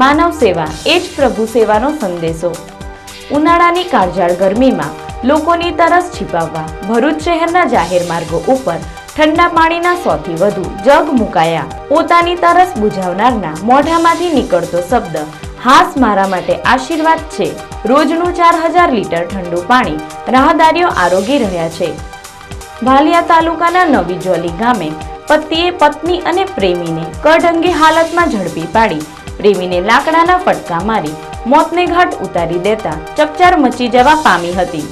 માનવ સેવા એ જ પ્રભુ સેવાનો સંદેશો. ઉનાળાની કાળઝાળ ગરમીમાં લોકોની તરસ છીપાવવા ભરૂચ શહેરના જાહેર માર્ગો ઉપર ઠંડા પાણીના સૌથી વધુ જગ મુકાયા. પોતાની તરસ બુઝાવનારના મોઢામાંથી નીકળતો શબ્દ, હાસ મારા માટે આશીર્વાદ છે. રોજનું ચાર હજાર લીટર ઠંડુ પાણી રાહદારીઓ આરોગી રહ્યા છે. ભાલિયા તાલુકાના નવી જોલી ગામે પતિએ પત્ની અને પ્રેમીને કડંગે હાલતમાં ઝડપી પાડી પ્રેમીને લાકડાના ફટકા મારી, મોતને ઘાટ ઉતારી દેતા ચકચાર મચી જવા પામી હતી.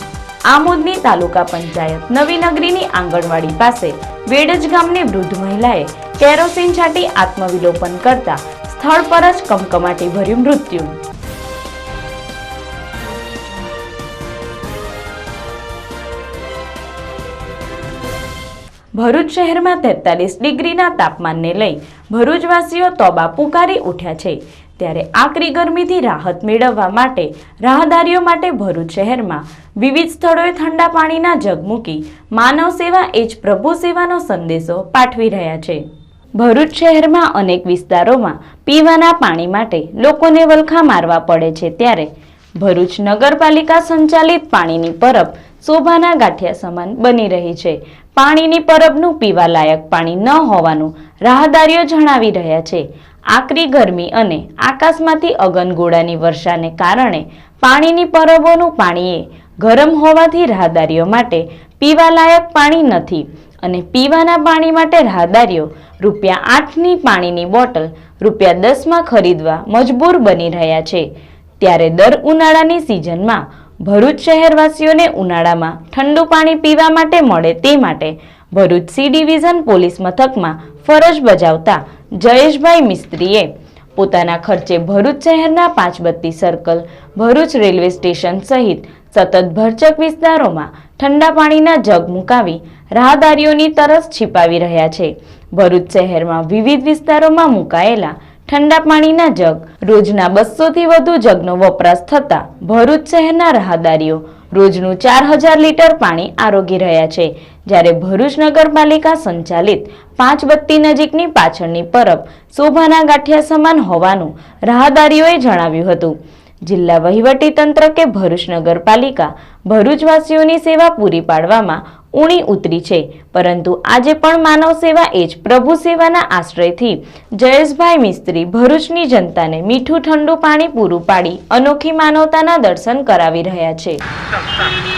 આમોદની તાલુકા પંચાયત નવી નગરીની આંગણવાડી પાસે વેડજ ગામની વૃદ્ધ મહિલાએ કેરોસીન છાંટી આત્મવિલોપન કરતા સ્થળ પર જ કમકમાટી ભર્યું મૃત્યુ. ભરૂચ શહેરમાં તેતાલીસ ડિગ્રીના તાપમાનને લઈ ભરૂચવાસીઓ તોબા પુકારી ઉઠ્યા છે. ત્યારે આકરી ગરમીથી રાહત મેળવવા માટે, રાહદારીઓ માટે ભરૂચ શહેરમાં વિવિધ સ્થળોએ ઠંડા પાણીના જગ મૂકી માનવ સેવા એ જ પ્રભુ સેવાનો સંદેશો પાઠવી રહ્યા છે. ભરૂચ શહેરમાં અનેક વિસ્તારોમાં પીવાના પાણી માટે લોકોને વલખા મારવા પડે છે ત્યારે ભરૂચ નગરપાલિકા સંચાલિત પાણીની પરબ શોભાના ગાંઠિયા સમાન બની રહી છે. પાણીની પરબનું પીવા લાયક પાણી ન હોવાનું રાહદારીઓ જણાવી રહ્યા છે. આકરી ગરમી અને આકાશમાંથી અગનગોળાની વર્ષાને કારણે પાણીની પરબોનું પાણી એ ગરમ હોવાથી રાહદારીઓ માટે પીવા લાયક પાણી નથી અને પીવાના પાણી માટે રાહદારીઓ રૂપિયા આઠની પાણીની બોટલ રૂપિયા દસમાં ખરીદવા મજબૂર બની રહ્યા છે. ત્યારે દર ઉનાળાની સિઝનમાં ભરૂચ શહેરવાસીઓને ઉનાળામાં ઠંડુ પાણી પીવા માટે મળે તે માટે ભરૂચ સી ડિવિઝન પોલીસ મથકમાં ફરજ બજાવતા જયેશભાઈ મિસ્ત્રીએ પોતાના ખર્ચે ભરૂચ શહેરના Panchbatti circle Bharuch railway station સહિત સતત ભરચક વિસ્તારોમાં ઠંડા પાણીના જગ મુકાવી રાહદારીઓની તરસ છીપાવી રહ્યા છે. ભરૂચ શહેરમાં વિવિધ વિસ્તારોમાં મુકાયેલા ઠંડા પાણીના જગ. રોજના બસોથી વધુ જગનો વપરાશ થતા ભરૂચ શહેરના રાહદારીઓ રોજનું ચાર હજાર લીટર પાણી આરોગી રહ્યા છે. જ્યારે ભરૂચ નગરપાલિકા સંચાલિત પાંચ બત્તી નજીકની પાછળની પરબ શોભાના ગાંઠિયા સમાન હોવાનું રાહદારીઓએ જણાવ્યું હતું. જિલ્લા વહીવટી તંત્ર કે ભરૂચ નગરપાલિકા ભરૂચવાસીઓની સેવા પૂરી પાડવામાં ઊણી ઉતરી છે. પરંતુ આજે પણ માનવ સેવા એ જ પ્રભુ સેવાના આશ્રયથી જયેશભાઈ મિસ્ત્રી ભરૂચની જનતાને મીઠું ઠંડુ પાણી પૂરું પાડી અનોખી માનવતાના દર્શન કરાવી રહ્યા છે.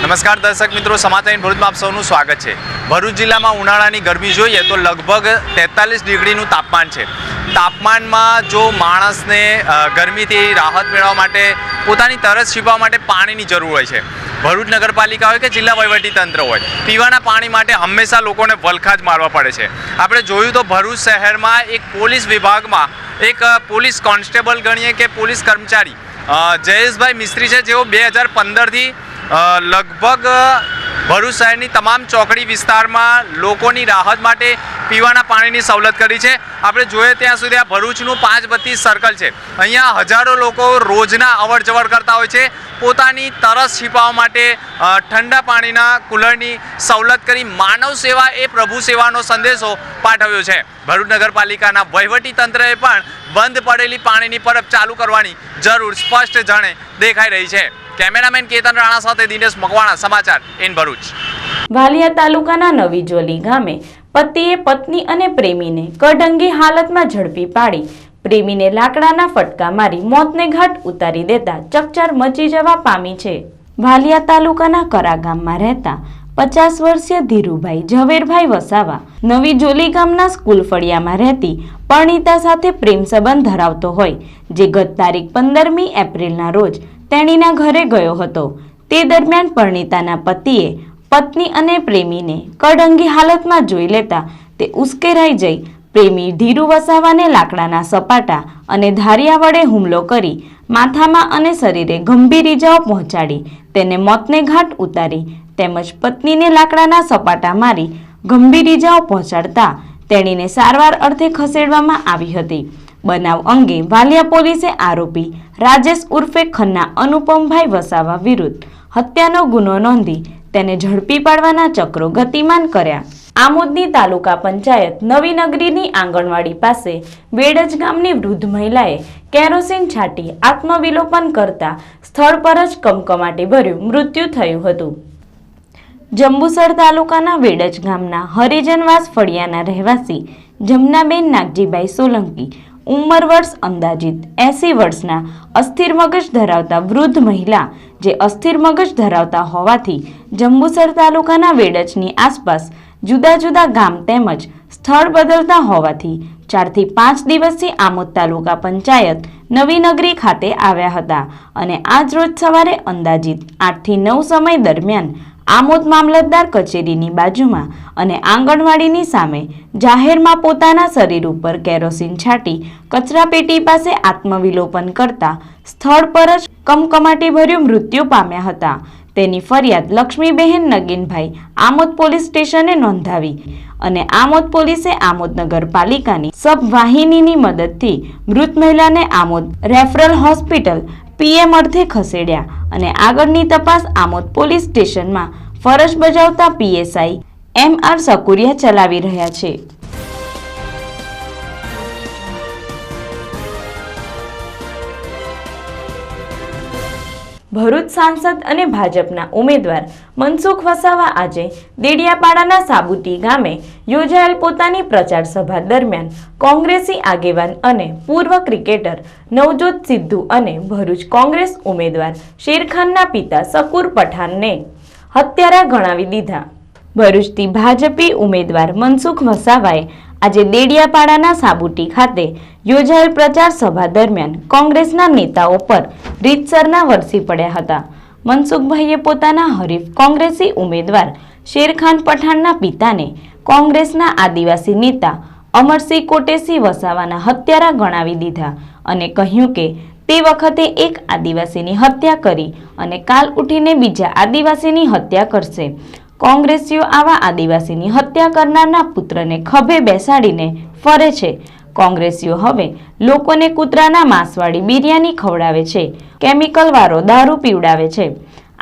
નમસ્કાર દર્શક મિત્રો, સમાચાર ભરૂચમાં આપ સૌનું સ્વાગત છે. ભરૂચ જિલ્લામાં ઉનાળાની ગરમી જોઈએ તો લગભગ તેતાલીસ ડિગ્રીનું તાપમાન છે. તાપમાનમાં જો માણસને ગરમીથી રાહત મેળવવા માટે, પોતાની તરસ છીપવા માટે પાણીની જરૂર હોય છે. ભરૂચ નગરપાલિકા હોય કે જિલ્લા વહીવટી તંત્ર હોય, પીવાના પાણી માટે હંમેશા લોકોને વલખા જ મારવા પડે છે. આપણે જોયું તો ભરૂચ શહેરમાં એક પોલીસ વિભાગમાં એક પોલીસ કોન્સ્ટેબલ ગણીએ કે પોલીસ કર્મચારી જયેશભાઈ મિસ્ત્રી છે, જેઓ બે હજાર પંદરથી લગભગ ભરૂચ શહેરની તમામ ચોકડી વિસ્તારમાં લોકોની રાહત માટે પીવાના પાણીની સવલત કરી છે. આપણે જોઈએ ત્યાં સુધી આ ભરૂચનું પાંચ બત્તીસ સર્કલ છે. અહીંયા હજારો લોકો રોજના અવર જવર કરતા હોય છે. પોતાની તરસ છીપાવવા માટે ઠંડા પાણીના કુલરની સવલત કરી માનવ સેવા એ પ્રભુ સેવાનો સંદેશો પાઠવ્યો છે. ભરૂચ નગરપાલિકાના વહીવટી તંત્રએ પણ બંધ પડેલી પાણીની પરબ ચાલુ કરવાની જરૂર સ્પષ્ટ જાણે દેખાઈ રહી છે. કેમેરામેન કેતન રાણા સાથે દિનેશ મકવાણા, સમાચાર ઇન ભરૂચ. વાલિયા તાલુકાના નવી જોલી ગામે પતિએ પત્ની અને પ્રેમીને કડંગી હાલતમાં ઝડપી પાડી પ્રેમીને લાકડાના ફટકા મારી મોતને ઘાટ ઉતારી દેતા ચકચાર મચી જવા પામી છે. વાલિયા તાલુકાના કરા ગામમાં રહેતા પચાસ વર્ષીય ધીરુભાઈ ઝવેરભાઈ વસાવા નવી જોલી ગામના સ્કૂલ ફળિયામાં રહેતી પરણિતા સાથે પ્રેમ સંબંધ ધરાવતો હોય, જે ગત તારીખ પંદરમી એપ્રિલના રોજ તેણીના ઘરે ગયો હતો. તે દરમિયાન પરણિતાના પતિએ પત્ની અને પ્રેમીને કડંગી હાલતમાં જોઈ લેતા તે ઉશ્કેરાઈ જઈ પ્રેમી ધીરુ વસાવાને લાકડાના સપાટા અને ધારિયા વડે હુમલો કરી માથામાં અને શરીરે ગંભીર ઈજાઓ પહોંચાડી, તેને મોતને ઘાટ ઉતારી તેમજ પત્નીને લાકડાના સપાટા મારી ગંભીર ઈજાઓ પહોંચાડતા તેણીને સારવાર અર્થે ખસેડવામાં આવી હતી. બનાવ અંગે વાલિયા પોલીસે આરોપી રાજેશ ઉર્ફે ખન્ના અનુપમભાઈ વસાવા વિરુદ્ધ હત્યાનો ગુનો નોંધી તેને ઝડપી પાડવાના ચક્રો ગતિમાન કર્યા. આમોદની તાલુકા પંચાયત નવી નગરીની આંગણવાડી પાસે બેડજ ગામની વૃદ્ધ મહિલાએ કેરોસીન છાંટી આત્મવિલોપન કરતા સ્થળ પર જ કમકમાટી ભર્યું મૃત્યુ થયું હતું. જંબુસર તાલુકાના વેડજ ગામના હરિજનવાસ ફળિયાના રહેવાસી જમનાબેન નાગજીભાઈ સોલંકી ઉંમર વર્ષ અંદાજિત એસી વર્ષના અસ્થિર મગજ ધરાવતા વૃદ્ધ મહિલા જે અસ્થિર મગજ ધરાવતા હોવાથી જંબુસર તાલુકાના વેડજની આસપાસ જુદા જુદા ગામ તેમજ સ્થળ બદલતા હોવાથી ચારથી પાંચ દિવસથી આમોદ તાલુકા પંચાયત નવી નગરી ખાતે આવ્યા હતા અને આજ રોજ સવારે અંદાજિત આઠથી નવ સમય દરમિયાન આમોદ મામલતદાર કચેરીની બાજુમાં અને આંગણવાડીની સામે જાહેરમાં પોતાના શરીર ઉપર કેરોસીન છાંટી કચરાપેટી પાસે આત્મવિલોપન કરતા સ્થળ પર જ કમકમાટીભર્યું મૃત્યુ પામ્યા હતા. તેની ફરિયાદ લક્ષ્મીબહેન નગીનભાઈ આમોદ પોલીસ સ્ટેશને નોંધાવી અને આમોદ પોલીસે આમોદ નગરપાલિકાની સબવાહિનીની મદદથી મૃત મહિલાને આમોદ રેફરલ હોસ્પિટલ પીએમ અર્થે ખસેડ્યા અને આગળની તપાસ આમોદ પોલીસ સ્ટેશનમાં ફરજ બજાવતા પીએસઆઈ એમ આર સકુરિયા ચલાવી રહ્યા છે. ભરૂચ સાંસદ અને ભાજપના ઉમેદવાર મનસુખ વસાવા આજે દેડિયાપાડાના સાબુતી ગામે યોજાયેલ પોતાની પ્રચાર સભા દરમિયાન કોંગ્રેસી આગેવાન અને પૂર્વ ક્રિકેટર નવજોત સિદ્ધુ અને ભરૂચ કોંગ્રેસ ઉમેદવાર શેરખાનના પિતા શકુર પઠાણને હત્યારા ગણાવી દીધા. ભરૂચથી ભાજપી ઉમેદવાર મનસુખ વસાવાએ આજે દેડિયાપાડાના સાબુટી ખાતે યોજાયેલ પ્રચાર સભા દરમિયાન કોંગ્રેસના નેતાઓ પર રીતસરના વરસી પડ્યા હતા. મનસુખભાઈએ પોતાના હરીફ કોંગ્રેસી ઉમેદવાર શેરખાન પઠાણના પિતાને કોંગ્રેસના આદિવાસી નેતા અમરસિંહ કોટેસી વસાવાના હત્યારા ગણાવી દીધા અને કહ્યું કે તે વખતે એક આદિવાસીની હત્યા કરી અને કાલ ઉઠીને બીજા આદિવાસીની હત્યા કરશે. કોંગ્રેસીઓ આવા આદિવાસીની હત્યા કરનારના પુત્રને ખભે બેસાડીને ફરે છે. કોંગ્રેસીઓ હવે લોકોને કૂતરાના માંસવાળી બિરયાની ખવડાવે છે. કેમિકલવાળો દારૂ પીવડાવે છે.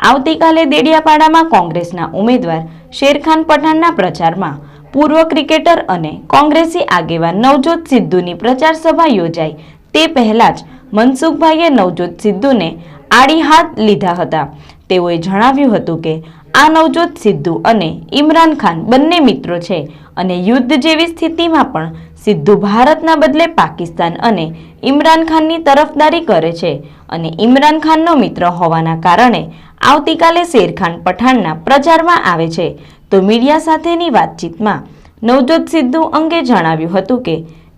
આવતીકાલે દેડિયાપાડામાં કોંગ્રેસના ઉમેદવાર શેરખાન પઠાણના પ્રચારમાં પૂર્વ ક્રિકેટર અને કોંગ્રેસી આગેવાન નવજોત સિદ્ધુની પ્રચાર સભા યોજાઈ. તે પહેલા જ મનસુખભાઈએ નવજોત સિદ્ધુને આડી હાથ લીધા હતા. તેઓએ જણાવ્યું હતું કે આ નવજોત સિદ્ધુ અને ઇમરાન ખાન બંને મિત્રો છે અને યુદ્ધ જેવી સ્થિતિમાં પણ સિદ્ધુ ભારતના બદલે પાકિસ્તાન અને ઇમરાન ખાનની તરફદારી કરે છે અને ઇમરાન ખાનનો મિત્ર હોવાના કારણે આવતીકાલે શેરખાન પઠાણના પ્રચારમાં આવે છે. તો મીડિયા સાથેની વાતચીતમાં નવજોત સિદ્ધુ અંગે જણાવ્યું હતું કે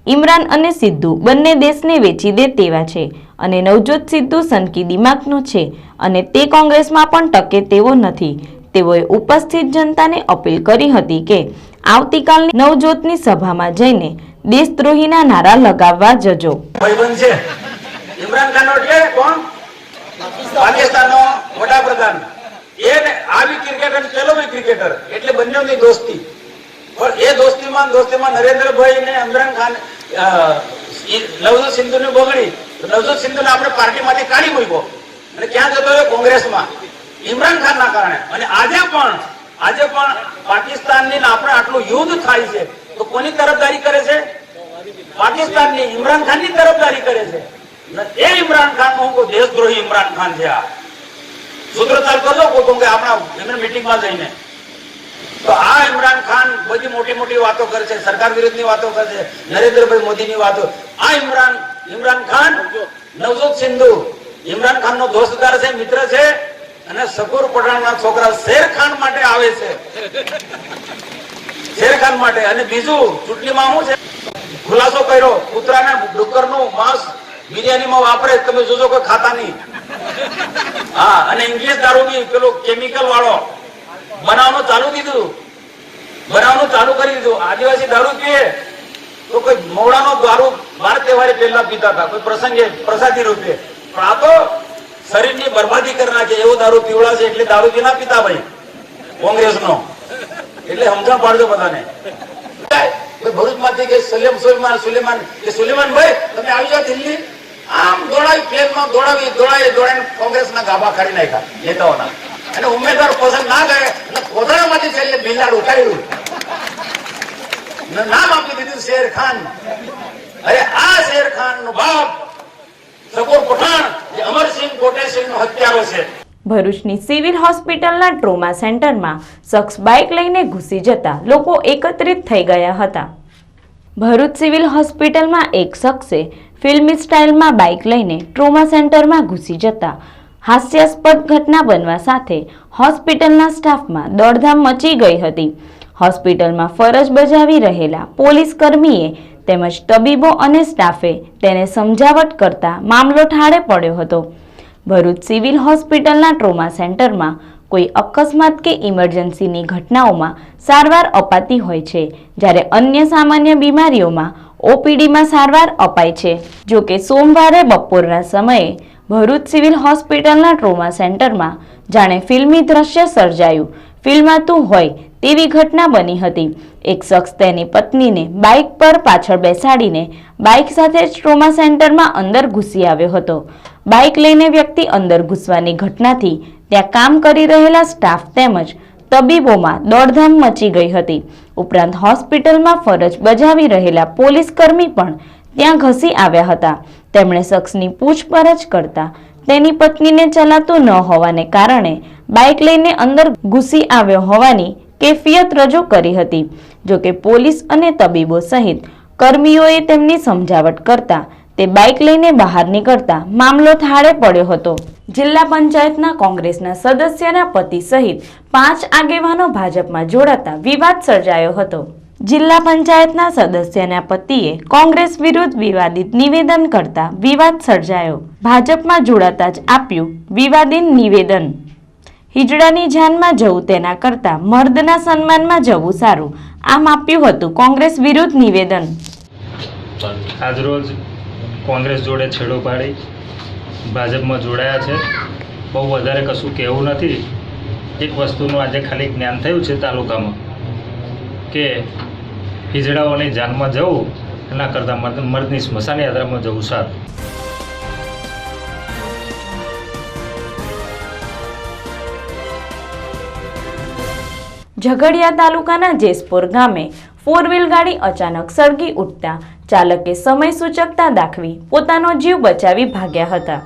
ઇમરાન અને સિદ્ધુ બંને દેશને વેચી દે તેવા છે અને નવજોત સિદ્ધુ સનકી દિમાગનો છે અને તે કોંગ્રેસમાં પણ ટકે તેવો નથી. તેઓએ ઉપસ્થિત જનતાને અપીલ કરી હતી કે આવતીકાલની નવજોતની સભામાં જઈને દેશદ્રોહીના નારા લગાવવા જજો. એટલે કોણ? ને દોસ્તી. પણ એ દોસ્તીમાં ને દોસ્તીમાં નરેન્દ્રભાઈ ને ખાન નવજોત સિંધુને બગડી. તો નવજોત સિંધુને આપણે પાર્ટીમાંથી કાઢી મૂક્યો. અને ક્યાં જતો રહ્યો? કોંગ્રેસમાં. ઇમરાન ખાનના કારણે. અને આજે પણ આજે પણ પાકિસ્તાનની ને આપણે આટલું યુદ્ધ થાય છે, તો કોની તરફદારી કરે છે? પાકિસ્તાનની ઇમરાન ખાનની તરફદારી કરે છે. એ ઇમરાન ખાન હું દેશદ્રોહી ઇમરાન ખાન છે આ. સૂત્રોચ્ચાર કરજો કહું કે આપણા એમને મીટિંગમાં જઈને. તો આ ઇમરાન ખાન બધી મોટી મોટી વાતો કરે છે, સરકાર વિરુદ્ધની વાતો કરે છે, નરેન્દ્રભાઈ મોદીની વાતો. આ ઇમરાન ઇમરાન ખાન, નવજોત સિંધુ, ઇમરાન ખાન નો દોસ્તદાર છે, મિત્ર છે અને શકુર પઠાણના છોકરા શેરખાન માટે આવે છે. શેરખાન માટે. અને બીજું, ચૂંટણીમાં શું છે? ખુલાસો કર્યો. કૂતરાને ડુક્કરનું માંસ બિરયાનીમાં વાપરે તમે જોજો કોઈ ખાતા નહીં હા, અને ઇંગ્લિશ દારૂ પેલો કેમિકલ વાળો. બનાવવાનું ચાલુ દીધું બનાવવાનું ચાલુ કરી દીધું. આદિવાસી દારૂ પીએ. તો કોઈ મોડાનો દારૂ બાર તહેવારે પહેલા પીતા હતા. કોઈ પ્રસંગે પ્રસાદી રૂપે. પણ આ તો શરીરની બરબાદી કરી નાખે એવો દારૂ પીવડાશે એટલે દારૂ બી ના પીતા ભાઈ, કોંગ્રેસનો. એટલે સમજણ પાડજો બધાને. ભરૂચમાંથી કે સલેમ સુલેમાન સુલેમાન કે સુલેમાન ભાઈ, તમે આવી જાઓ દિલ્હી. આમ દોડાવી પ્લેનમાં દોડાવી દોડાવી દોડાવીને કોંગ્રેસના ગાભા કાઢી નાખ્યા, નેતાઓના. અને ઉમેદવાર પસંદ ના કરે, અને પોતાનામાંથી છેલ્લે બિલાડ ઉઠાવ્યું નામ આપી દીધું શેર ખાન. અરે આ શેર ખાનનું બાપ ભરૂચની સિવિલ હોસ્પિટલના ટ્રોમા સેન્ટરમાં શખ્સ બાઇક લઈને ઘૂસી જતા લોકો એકત્રિત થઈ ગયા હતા. ભરૂચ સિવિલ હોસ્પિટલમાં એક શખ્સે ફિલ્મી સ્ટાઇલમાં બાઇક લઈને ટ્રોમા સેન્ટરમાં ઘૂસી જતા હાસ્યાસ્પદ ઘટના બનવા સાથે હોસ્પિટલના સ્ટાફમાં દોડધામ મચી ગઈ હતી. હોસ્પિટલમાં ફરજ બજાવી રહેલા પોલીસ કર્મીએ તેમજ તબીબો અને સ્ટાફે તેને સમજાવટ કરતા મામલો ઠાળે પડ્યો હતો. ભરૂચ સિવિલ હોસ્પિટલના ટ્રોમા સેન્ટરમાં કોઈ અકસ્માત કે ઇમરજન્સીની ઘટનાઓમાં સારવાર અપાતી હોય છે, જ્યારે અન્ય સામાન્ય બીમારીઓમાં ઓપીડીમાં સારવાર અપાય છે. જો કે સોમવારે બપોરના સમયે ભરૂચ સિવિલ હોસ્પિટલના ટ્રોમા સેન્ટરમાં જાણે ફિલ્મી દ્રશ્ય સર્જાયું. ફિલ્માતું હોય તેવી ઘટના બની હતી. એક શખ્સ તેની પત્નીને બાઇક પર પાછળ બેસાડીને બાઇક સાથે ટ્રોમા સેન્ટરમાં અંદર ઘૂસી આવ્યો હતો. બાઇક લઈને વ્યક્તિ અંદર ઘૂસવાની ઘટનાથી ત્યાં કામ કરી રહેલા સ્ટાફ તેમજ તબીબોમાં દોડધામ મચી ગઈ હતી. ઉપરાંત હોસ્પિટલમાં ફરજ બજાવી રહેલા પોલીસ કર્મી પણ ત્યાં ઘસી આવ્યા હતા. તેમણે શખ્સની પૂછપરછ કરતા તેની પત્નીને ચલાતું ન હોવાને કારણે બાઇક લઈને અંદર ઘૂસી આવ્યો હોવાની કેફિયત રજૂ કરી હતી. જોકે પોલીસ અને તબીબો સહિત કર્મીઓએ તેમની સમજાવટ કરતા તે બાઇક લઈને બહાર નીકળતા મામલો થાળે પડ્યો હતો. જિલ્લા પંચાયતના કોંગ્રેસના સદસ્યના પતિ સહિત પાંચ આગેવાનો ભાજપમાં જોડાતા વિવાદ સર્જાયો હતો. જિલ્લા પંચાયતના સદસ્યના પતિએ કોંગ્રેસ વિરુદ્ધ વિવાદિત નિવેદન કરતા વિવાદ સર્જાયો. ભાજપમાં જોડાતા જ આપ્યું વિવાદિત નિવેદન. હિજડાની જાનમાં જવું તેના કરતાં મર્દના સન્માનમાં જવું સારું. આમ આપ્યું હતું કોંગ્રેસ વિરુદ્ધ નિવેદન. આજરોજ કોંગ્રેસ જોડે છેડો પાડી. ભાજપમાં જોડાયા છે. બહુ વધારે કશું કહેવું નથી. એક વસ્તુનું આજે ખાલી જ્ઞાન થયું છે તાલુકામાં કે હિજડાઓની જાનમાં જવું એના કરતાં મર્દ, મર્દની સ્મશાન યાત્રામાં જવું સારું. ઝઘડિયા તાલુકાના જેસપુર ગામે ફોર વ્હીલ ગાડી અચાનક સળગી ઉઠતા ચાલકે સમય સૂચકતા દાખવી પોતાનો જીવ બચાવી ભાગ્યા હતા.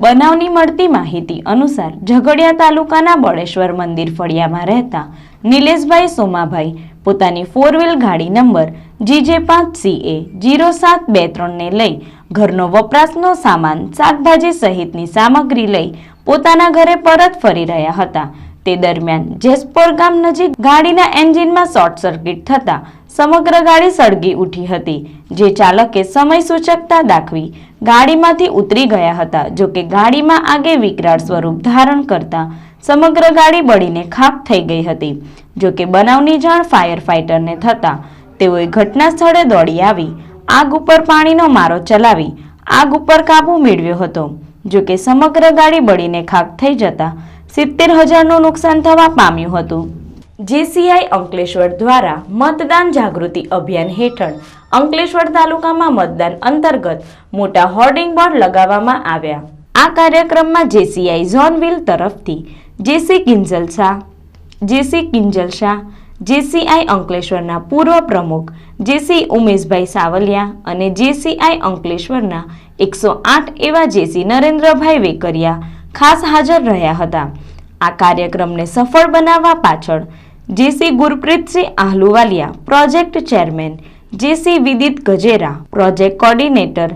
બનાવની મળતી માહિતી અનુસાર ઝઘડિયા તાલુકાના બળેશ્વર મંદિર ફળિયામાં રહેતા નિલેશભાઈ સોમાભાઈ પોતાની ફોર વ્હીલ ગાડી નંબર જીજે પાંચ સીએ જીરો સાત બે ત્રણને લઈ ઘરનો વપરાશનો સામાન શાકભાજી સહિતની સામગ્રી લઈ પોતાના ઘરે પરત ફરી રહ્યા હતા. તે દરમિયાન જેસપોર ગામ નજીક ગાડીના એન્જિનમાં શોર્ટ સર્કિટ થતા સમગ્ર ગાડી સળગી ઉઠી હતી, જે ચાલકે સમય સૂચકતા દાખવી ગાડીમાંથી ઉતરી ગયા હતા, જો કે ગાડીમાં આગે વિકરાળ સ્વરૂપ ધારણ કરતા સમગ્ર ગાડી બળીને ખાક થઈ ગઈ હતી. જો કે બનાવની જાણ ફાયર ફાઇટરને થતાં તેઓએ ઘટના સ્થળે દોડી આવી, આગ ઉપર પાણીનો મારો ચલાવી, આગ ઉપર કાબુ મેળવ્યો હતો. જો કે સમગ્ર ગાડી બળીને ખાક થઈ જતા સિત્તેર હજારનું નુકસાન થવા પામ્યું હતું. જેસીઆઈ અંકલેશ્વર દ્વારા મતદાન જાગૃતિ અભિયાન હેઠળ અંકલેશ્વર તાલુકામાં મતદાન અંતર્ગત મોટા હોર્ડિંગ બોર્ડ લગાવવામાં આવ્યા. આ કાર્યક્રમમાં જેસીઆઈ ઝોન વ્હીલ તરફથી JC Kinjal Shah, JC Kinjal Shah, JCI અંકલેશ્વરના પૂર્વ પ્રમુખ જેસી ઉમેશભાઈ સાવલિયા અને જેસીઆઈ અંકલેશ્વરના એકસો આઠ એવા જેસી નરેન્દ્રભાઈ વેકરિયા ખાસ હાજર રહ્યા હતા. આ કાર્યક્રમને સફળ બનાવવા પાછળ JC Gurpreet Singh Ahluwalia, project chairman JC Vidit Gajera, project coordinator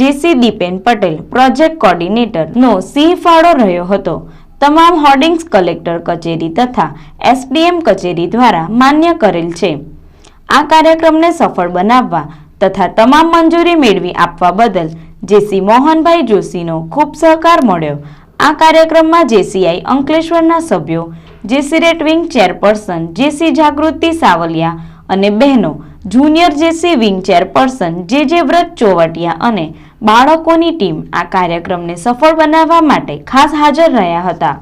JC Dipen Patel, project કોર્ડિનેટરનો સિંહ ફાળો રહ્યો હતો. તમામ હોર્ડિંગ્સ કલેક્ટર કચેરી તથા એસડીએમ કચેરી દ્વારા માન્ય કરેલ છે. આ કાર્યક્રમને સફળ બનાવવા તથા તમામ મંજૂરી મેળવી આપવા બદલ જેસી મોહનભાઈ જોશીનો ખૂબ સહકાર મળ્યો. આ કાર્યક્રમમાં જેસીઆઈ અંકલેશ્વરના સભ્યો jaycerette wing chairperson, JC Jagruti Savaliya અને બહેનો, જુનિયર જેસી વિંગ ચેરપર્સન, જે જે વ્રત ચોવટિયા અને બાળકોની ટીમ આ કાર્યક્રમને સફળ બનાવવા માટે ખાસ હાજર રહ્યા હતા.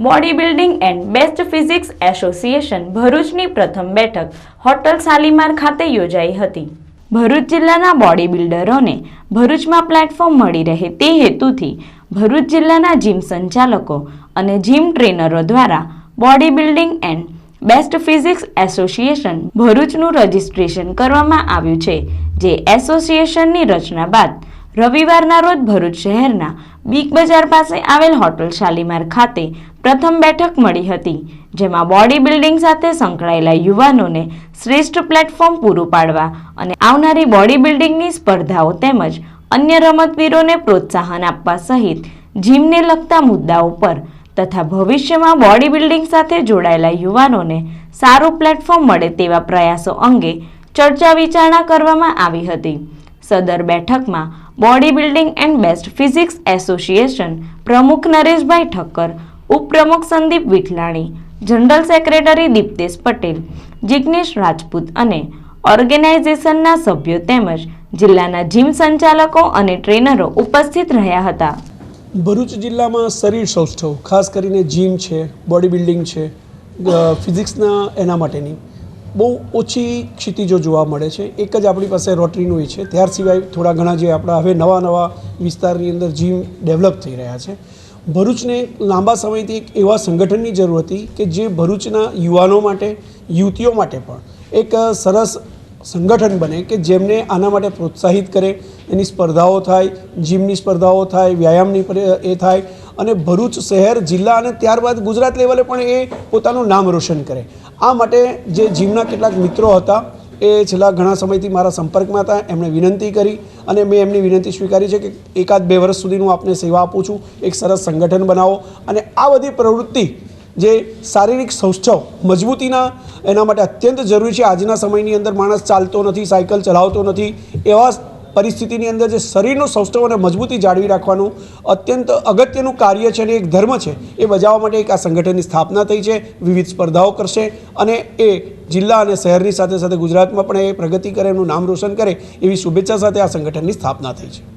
Body building and best physics association ભરૂચની પ્રથમ બેઠક હોટલ શાલીમાર ખાતે યોજાઈ હતી. ભરૂચ જિલ્લાના બોડી બિલ્ડરોને ભરૂચમાં પ્લેટફોર્મ મળી રહે તે હેતુથી ભરૂચ જિલ્લાના જીમ સંચાલકો અને જીમ ટ્રેનરો દ્વારા body building and best physics association ભરૂચનું registration કરવામાં આવ્યું છે, જે એસોસિએશનની રચના બાદ રવિવારના રોજ ભરૂચ શહેરના બીગ બજાર પાસે આવેલ હોટલ શાલીમાર ખાતે પ્રથમ બેઠક મળી હતી, જેમાં બોડી બિલ્ડિંગ સાથે સંકળાયેલા યુવાનોને શ્રેષ્ઠ પ્લેટફોર્મ પૂરું પાડવા અને આવનારી બોડી બિલ્ડિંગની સ્પર્ધાઓ તેમજ અન્ય રમતવીરોને પ્રોત્સાહન આપવા સહિત જીમને લગતા મુદ્દાઓ પર તથા ભવિષ્યમાં બોડી બિલ્ડિંગ સાથે જોડાયેલા યુવાનોને સારું પ્લેટફોર્મ મળે તેવા પ્રયાસો અંગે ચર્ચા વિચારણા કરવામાં આવી હતી. સદર બેઠકમાં body building and best physics association પ્રમુખ નરેશભાઈ ઠક્કર, ઉપપ્રમુખ સંદીપ વિઠલાણી, જનરલ સેક્રેટરી દીપ્તેશ પટેલ જિજ્ઞેશ રાજપૂત અને ઓર્ગેનાઇઝેશનના સભ્યો તેમજ જિલ્લાના જીમ સંચાલકો અને ટ્રેનરો ઉપસ્થિત રહ્યા હતા. ભરૂચ જિલ્લામાં શરીર સૌષ્ઠવ ખાસ કરીને જીમ છે બોડી બિલ્ડિંગ છે ફિઝિક્સના એના માટેની બહુ ઓછી ક્ષિતિજો જોવા મળે છે. એક જ આપણી પાસે રોટરીનું હોય છે. ત્યાર સિવાય થોડા ઘણા જે આપણા હવે નવા નવા વિસ્તારની અંદર જીમ ડેવલપ થઈ રહ્યા છે. ભરૂચને લાંબા સમયથી એક એવા સંગઠનની જરૂર હતી કે જે ભરૂચના યુવાનો માટે, યુવતીઓ માટે પણ એક સરસ સંગઠન બને કે જેમને આના માટે પ્રોત્સાહિત કરે, એની સ્પર્ધાઓ થાય, જીમની સ્પર્ધાઓ થાય, વ્યાયામની એ થાય અને ભરૂચ શહેર, જિલ્લા અને ત્યારબાદ ગુજરાત લેવલે પણ એ પોતાનું નામ રોશન કરે. આ માટે જે જીમના કેટલાક મિત્રો હતા, એ છેલ્લા ઘણા સમયથી મારા સંપર્કમાં હતા, એમણે વિનંતી કરી અને મેં એમની વિનંતી સ્વીકારી છે કે એકાદ બે વર્ષ સુધી હું આપને સેવા આપું છું, એક સરસ સંગઠન બનાવો અને આ બધી પ્રવૃત્તિ જે શારીરિક સૌષ્ઠવ મજબૂતીના એના માટે અત્યંત જરૂરી છે. આજના સમયની અંદર માણસ ચાલતો નથી, સાયકલ ચલાવતો નથી. એવા પરિસ્થિતિની અંદર જે શરીરનું સૌષ્ઠવ અને મજબૂતી જાળવી રાખવાનું અત્યંત અગત્યનું કાર્ય છે અને એક ધર્મ છે. એ બજાવવા માટે એક આ સંગઠનની સ્થાપના થઈ છે. વિવિધ સ્પર્ધાઓ કરશે અને એ જિલ્લા અને શહેરની સાથે સાથે ગુજરાતમાં પણ એ પ્રગતિ કરે એનું નામ રોશન કરે એવી શુભેચ્છા સાથે આ સંગઠનની સ્થાપના થઈ છે.